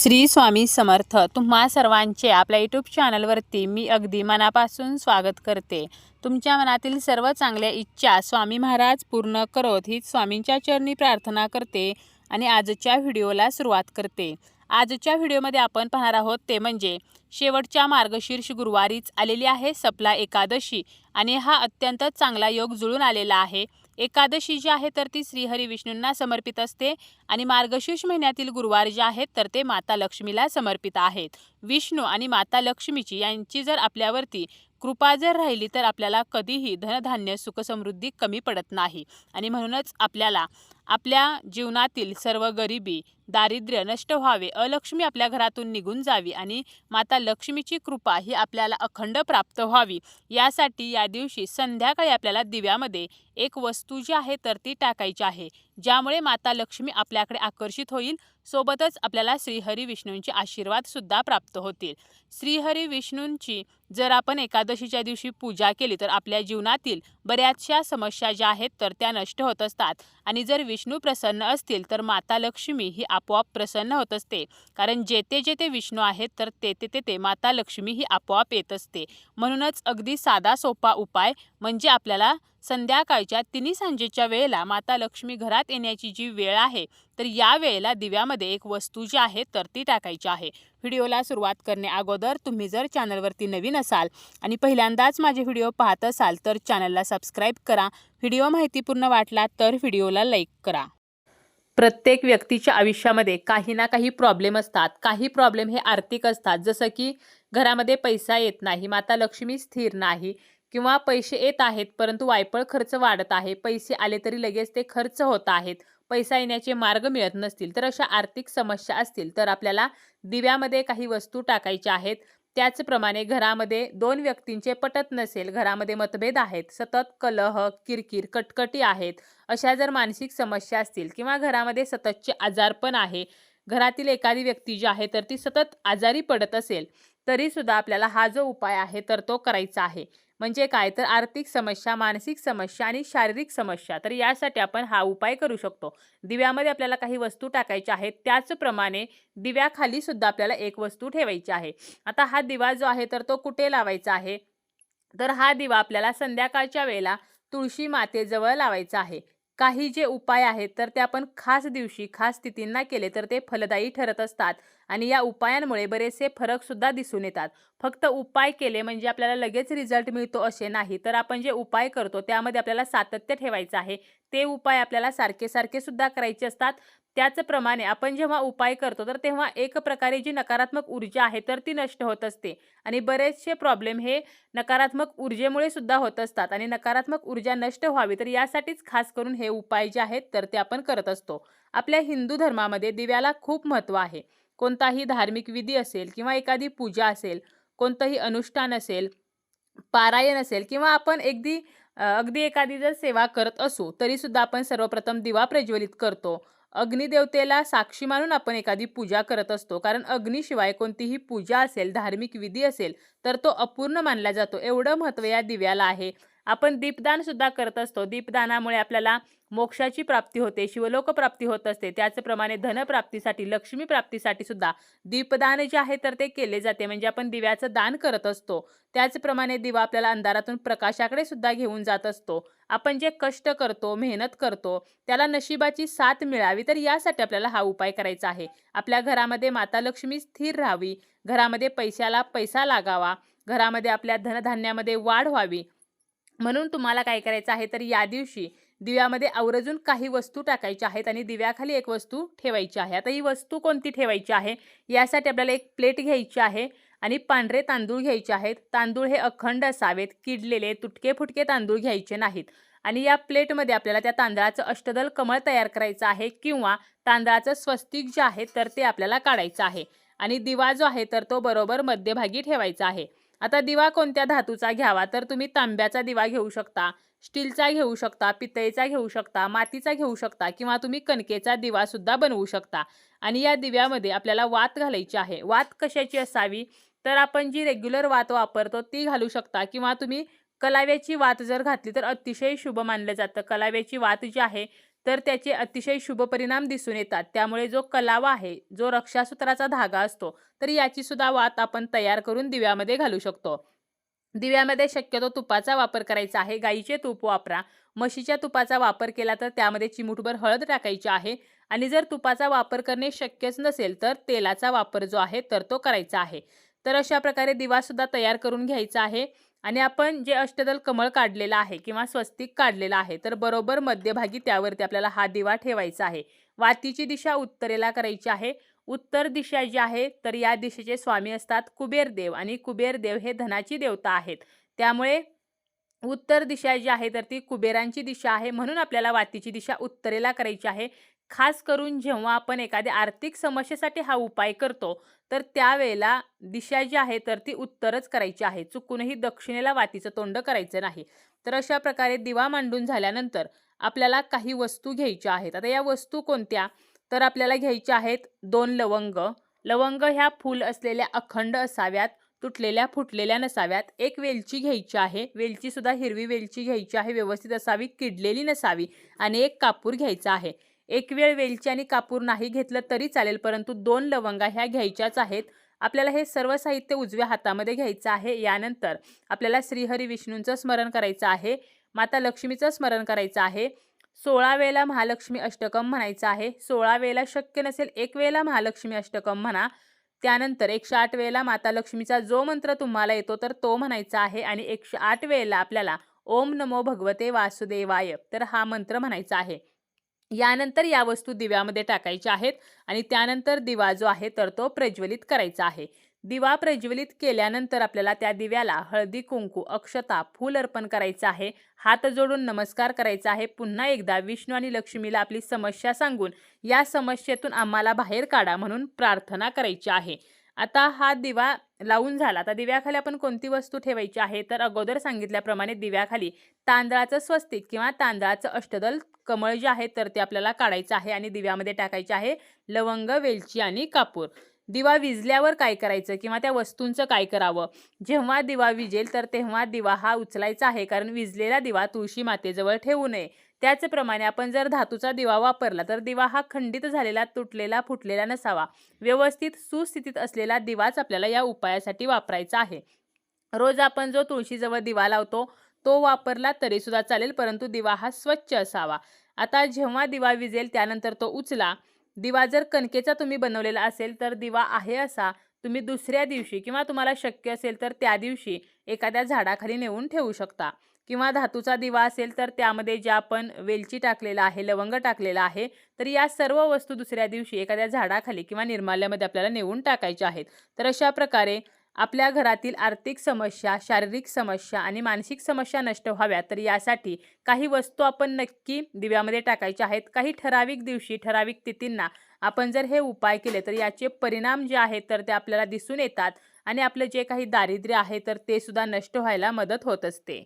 श्री स्वामी समर्थ. तुम्हा सर्वांचे आपल्या यूट्यूब चॅनलवरती मी अगदी मनापासून स्वागत करते. तुमच्या मनातील सर्व चांगल्या इच्छा स्वामी महाराज पूर्ण करोत हीच स्वामींच्या चरणी प्रार्थना करते आणि आजच्या व्हिडिओला सुरुवात करते. आजच्या व्हिडिओमध्ये आपण पाहणार आहोत ते म्हणजे शेवटच्या मार्गशीर्ष गुरुवारीच आलेली आहे सपला एकादशी आणि हा अत्यंत चांगला योग जुळून आलेला आहे. एकादशी जी आहे तर ती श्रीहरी विष्णूंना समर्पित असते आणि मार्गशीर्ष महिन्यातील गुरुवार जे आहेत तर ते माता लक्ष्मीला समर्पित आहेत. विष्णू आणि माता लक्ष्मीची यांची जर आपल्यावरती कृपा जर राहिली तर आपल्याला कधीही धनधान्य सुखसमृद्धी कमी पडत नाही. आणि म्हणूनच आपल्याला आपल्या जीवनातील सर्व गरिबी दारिद्र्य नष्ट व्हावे. अलक्ष्मी आपल्या घरातून निघून जावी आणि माता लक्ष्मीची कृपा ही आपल्याला अखंड प्राप्त व्हावी. यासाठी या दिवशी संध्याकाळी आपल्याला दिव्यामध्ये एक वस्तू जी आहे तर ती टाकायची आहे ज्यामुळे माता लक्ष्मी आपल्याकडे आकर्षित होईल. सोबतच आपल्याला श्रीहरी विष्णूंचे आशीर्वाद सुद्धा प्राप्त होतील. श्रीहरी विष्णूंची जर आपण एकादशीच्या दिवशी पूजा केली तर आपल्या जीवनातील बऱ्याचशा समस्या ज्या आहेत तर त्या नष्ट होत असतात. आणि जर विष्णू प्रसन्न असतील तर माता लक्ष्मी ही आपोआप प्रसन्न होत असते. कारण जेथे जेथे विष्णू आहेत तर तेथे तेथे माता लक्ष्मी ही आपोआप येत असते. म्हणूनच अगदी साधा सोपा उपाय म्हणजे आपल्याला संध्याकाळच्या तिन्ही सांजेच्या वेळेला माता लक्ष्मी घरात येण्याची जी वेळ आहे तर या वेळेला दिव्यामध्ये एक वस्तू जी आहे तर ती टाकायची आहे. व्हिडिओला सुरुवात करणे अगोदर तुम्ही जर चॅनलवरती नवीन असाल आणि पहिल्यांदाच माझे व्हिडिओ पाहत असाल तर चॅनलला सबस्क्राईब करा. व्हिडिओ माहितीपूर्ण वाटला तर व्हिडिओला लाईक करा. प्रत्येक व्यक्तीच्या आयुष्यामध्ये काही ना काही प्रॉब्लेम असतात. काही प्रॉब्लेम हे आर्थिक असतात. जसं की घरामध्ये पैसा येत नाही माता लक्ष्मी स्थिर नाही किंवा पैसे येत आहेत परंतु वायपळ खर्च वाढत आहे पैसे आले तरी लगेच ते खर्च होत आहेत पैसा येण्याचे मार्ग मिळत नसतील तर अशा आर्थिक समस्या असतील तर आपल्याला दिव्यामध्ये काही वस्तू टाकायच्या आहेत त्याचप्रमाणे घरामध्ये दोन व्यक्तींचे पटत नसेल घरामध्ये मतभेद आहेत सतत कलह किरकिर कटकटी आहेत अशा जर मानसिक समस्या असतील किंवा घरामध्ये सततचे आजारपण आहे घरातील एखादी व्यक्ती जी आहे तर ती सतत आजारी पडत असेल तरीसुद्धा आपल्याला हा जो उपाय आहे तर तो करायचा आहे. म्हणजे काय? तर आर्थिक समस्या मानसिक समस्या आणि शारीरिक समस्या. तर यासाठी आपण हा उपाय करू शकतो. दिव्यामध्ये आपल्याला काही वस्तू टाकायच्या आहेत त्याचप्रमाणे दिव्याखाली सुद्धा आपल्याला एक वस्तू ठेवायची आहे. आता हा दिवा जो आहे तर तो कुठे लावायचा आहे? तर हा दिवा आपल्याला संध्याकाळच्या वेळेला तुळशी मातेजवळ लावायचा आहे. काही जे उपाय आहेत तर ते आपण खास दिवशी खास स्थितींना केले तर ते फलदायी ठरत असतात. आणि या उपायांमुळे बरेचसे फरक सुद्धा दिसून येतात. फक्त उपाय केले म्हणजे आपल्याला लगेच रिझल्ट मिळतो असे नाही. तर आपण जे उपाय करतो त्यामध्ये आपल्याला सातत्य ठेवायचं आहे. ते उपाय आपल्याला सारखे सारखे सुद्धा करायचे असतात. त्याचप्रमाणे आपण जेव्हा उपाय करतो तर तेव्हा एक प्रकारे जी नकारात्मक ऊर्जा आहे तर ती नष्ट होत असते. आणि बरेचसे प्रॉब्लेम हे नकारात्मक ऊर्जेमुळे सुद्धा होत असतात. आणि नकारात्मक ऊर्जा नष्ट व्हावी तर यासाठीच खास करून हे उपाय जे आहेत तर ते आपण करत असतो. आपल्या हिंदू धर्मामध्ये दिव्याला खूप महत्त्व आहे. कोणताही धार्मिक विधी असेल किंवा एखादी पूजा असेल कोणतंही अनुष्ठान असेल पारायण असेल किंवा आपण अगदी अगदी एखादी जर सेवा करत असू तरीसुद्धा आपण सर्वप्रथम दिवा प्रज्वलित करतो. अग्निदेवतेला साक्षी मानून आपण एखादी पूजा करत असतो. कारण अग्नीशिवाय कोणतीही पूजा असेल धार्मिक विधी असेल तर तो अपूर्ण मानला जातो. एवढं महत्त्व या दिव्याला आहे. आपण दीपदान सुद्धा करत असतो. दीपदानामुळे आपल्याला मोक्षाची प्राप्ती होते शिवलोक प्राप्ती होत असते. त्याचप्रमाणे धनप्राप्तीसाठी लक्ष्मी प्राप्तीसाठी सुद्धा दीपदान जे आहे तर ते केले जाते. म्हणजे आपण दिव्याचं दान करत असतो. त्याचप्रमाणे दिवा आपल्याला अंधारातून प्रकाशाकडे सुद्धा घेऊन जात असतो. आपण जे कष्ट करतो मेहनत करतो त्याला नशिबाची साथ मिळावी तर यासाठी आपल्याला हा उपाय करायचा आहे. आपल्या घरामध्ये माता लक्ष्मी स्थिर राहावी घरामध्ये पैशाला पैसा लागावा घरामध्ये आपल्या धनधान्यामध्ये वाढ व्हावी. म्हणून तुम्हाला काय करायचं आहे तर या दिवशी दिव्यामध्ये आवर्जून काही वस्तू टाकायच्या आहेत आणि दिव्याखाली एक वस्तू ठेवायची आहे. आता ही वस्तू कोणती ठेवायची आहे? यासाठी आपल्याला एक प्लेट घ्यायची आहे. आणि पांढरे तांदूळ घ्यायचे आहेत. तांदूळ हे अखंड असावेत. किडलेले तुटके फुटके तांदूळ घ्यायचे नाहीत. आणि या प्लेटमध्ये आपल्याला त्या तांदळाचं अष्टदल कमळ तयार करायचं आहे किंवा तांदळाचं स्वस्तिक जे आहे तर ते आपल्याला काढायचं आहे. आणि दिवा जो आहे तर तो बरोबर मध्यभागी ठेवायचा आहे. आता दिवा कोणत्या धातूचा घ्यावा? तर तुम्ही तांब्याचा दिवा घेऊ शकता स्टीलचा घेऊ शकता पितळेचा घेऊ शकता मातीचा घेऊ शकता किंवा तुम्ही कणकेचा दिवा सुद्धा बनवू शकता. आणि या दिव्यामध्ये आपल्याला वात घालायची आहे. वात कशाची असावी? तर आपण जी रेग्युलर वात वापरतो ती घालू शकता. किंवा तुम्ही कलाव्याची वात जर घातली तर अतिशय शुभ मानलं जातं. कलाव्याची वात जी आहे तर त्याचे अतिशय शुभ परिणाम दिसून येतात. त्यामुळे जो कलावा आहे जो रक्षासूत्राचा धागा असतो तर याची सुद्धा वात आपण तयार करून दिव्यामध्ये घालू शकतो. दिव्यामध्ये शक्यतो तुपाचा वापर करायचा आहे. गाईचे तूप वापरा. म्हशीच्या तुपाचा वापर केला तर त्यामध्ये चिमूटभर हळद टाकायची आहे. आणि जर तुपाचा वापर करणे शक्यच नसेल तर तेलाचा वापर जो आहे तर तो करायचा आहे. तर अशा प्रकारे दिवासुद्धा तयार करून घ्यायचा आहे. आणि आपण जे अष्टदल कमळ काढलेलं आहे किंवा स्वस्तिक काढलेलं आहे तर बरोबर मध्यभागी त्यावरती आपल्याला हा दिवा ठेवायचा आहे. वातीची दिशा उत्तरेला करायची आहे. उत्तर दिशा जी आहे तर या दिशेचे स्वामी असतात कुबेर देव आणि कुबेर देव हे धनाची देवता आहेत. त्यामुळे उत्तर दिशा जी आहे तर ती कुबेरांची दिशा आहे. म्हणून आपल्याला वातीची दिशा उत्तरेला करायची आहे. खास करून जेव्हा आपण एखाद्या आर्थिक समस्येसाठी हा उपाय करतो तर त्यावेळेला दिशा जी आहे तर ती उत्तरच करायची आहे. चुकूनही दक्षिणेला वातीचं तोंड करायचं नाही. तर अशा प्रकारे दिवा मांडून झाल्यानंतर आपल्याला काही वस्तू घ्यायच्या आहेत. आता या वस्तू कोणत्या? तर आपल्याला घ्यायच्या आहेत दोन लवंग. लवंग ह्या फूल असलेल्या अखंड असाव्यात तुटलेल्या फुटलेल्या नसाव्यात. एक वेलची घ्यायची आहे. वेलचीसुद्धा हिरवी वेलची घ्यायची आहे. व्यवस्थित असावी किडलेली नसावी आणि एक कापूर घ्यायचा आहे. एक वेळ वेलची आणि कापूर नाही घेतलं तरी चालेल परंतु दोन लवंगा ह्या घ्यायच्याच आहेत. आपल्याला हे सर्व साहित्य उजव्या हातामध्ये घ्यायचं आहे. यानंतर आपल्याला श्रीहरी विष्णूंचं स्मरण करायचं आहे. माता लक्ष्मीचं स्मरण करायचं आहे. सोळा वेळेला महालक्ष्मी अष्टकम म्हणायचं आहे. सोळा वेळेला शक्य नसेल एक वेळेला महालक्ष्मी अष्टकम म्हणा. त्यानंतर एकशे आठ वेळेला माता लक्ष्मीचा जो मंत्र तुम्हाला येतो तर तो म्हणायचा आहे आणि एकशे आठ वेळेला आपल्याला ओम नमो भगवते वासुदेवाय तर हा मंत्र म्हणायचा आहे. यानंतर या वस्तू दिव्यामध्ये टाकायच्या आहेत आणि त्यानंतर दिवा जो आहे तर तो प्रज्वलित करायचा आहे. दिवा प्रज्वलित केल्यानंतर आपल्याला त्या दिव्याला हळदी कुंकू अक्षता फूल अर्पण करायचं आहे. हात जोडून नमस्कार करायचा आहे. पुन्हा एकदा विष्णू आणि लक्ष्मीला आपली समस्या सांगून या समस्येतून आम्हाला बाहेर काढा म्हणून प्रार्थना करायची आहे. आता हा दिवा लावून झाला. आता दिव्याखाली आपण कोणती वस्तू ठेवायची आहे? तर अगोदर सांगितल्याप्रमाणे दिव्याखाली तांदळाचं स्वस्तिक किंवा तांदळाचं अष्टदल कमळ जे आहे तर ते आपल्याला काढायचं आहे आणि दिव्यामध्ये टाकायचे आहे लवंग वेलची आणि कापूर. दिवा विजल्यावर काय करायचं किंवा त्या वस्तूंचं काय करावं? जेव्हा दिवा विजेल तर तेव्हा दिवा हा उचलायचा आहे कारण विजलेला दिवा तुळशी मातेजवळ ठेवू नये. त्याचप्रमाणे आपण जर धातूचा दिवा वापरला तर दिवा हा खंडित झालेला तुटलेला फुटलेला नसावा. व्यवस्थित सुस्थितीत असलेला दिवाच आपल्याला या उपायासाठी वापरायचा आहे. रोज आपण जो तुळशीजवळ दिवा लावतो तो वापरला तरीसुद्धा चालेल परंतु दिवा हा स्वच्छ असावा. आता जेव्हा दिवा विजेल त्यानंतर तो उचला. दिवा जर कणकेचा तुम्ही बनवलेला असेल तर दिवा आहे असा तुम्ही दुसऱ्या दिवशी किंवा तुम्हाला शक्य असेल तर त्या दिवशी एखाद्या झाडाखाली नेऊन ठेवू शकता. किंवा धातूचा दिवा असेल तर त्यामध्ये ज्या आपण वेलची टाकलेला आहे लवंग टाकलेला आहे तर या सर्व वस्तू दुसऱ्या दिवशी एखाद्या झाडाखाली किंवा निर्माल्यामध्ये आपल्याला नेऊन टाकायच्या आहेत. तर अशा प्रकारे आपल्या घरातील आर्थिक समस्या शारीरिक समस्या आणि मानसिक समस्या नष्ट व्हाव्या तर यासाठी काही वस्तू आपण नक्की दिव्यामध्ये टाकायच्या आहेत. काही ठराविक दिवशी ठराविक तिथींना आपण जर हे उपाय केले तर याचे परिणाम जे आहेत तर ते आपल्याला दिसून येतात आणि आपलं जे काही दारिद्र्य आहे तर ते सुद्धा नष्ट व्हायला मदत होत असते.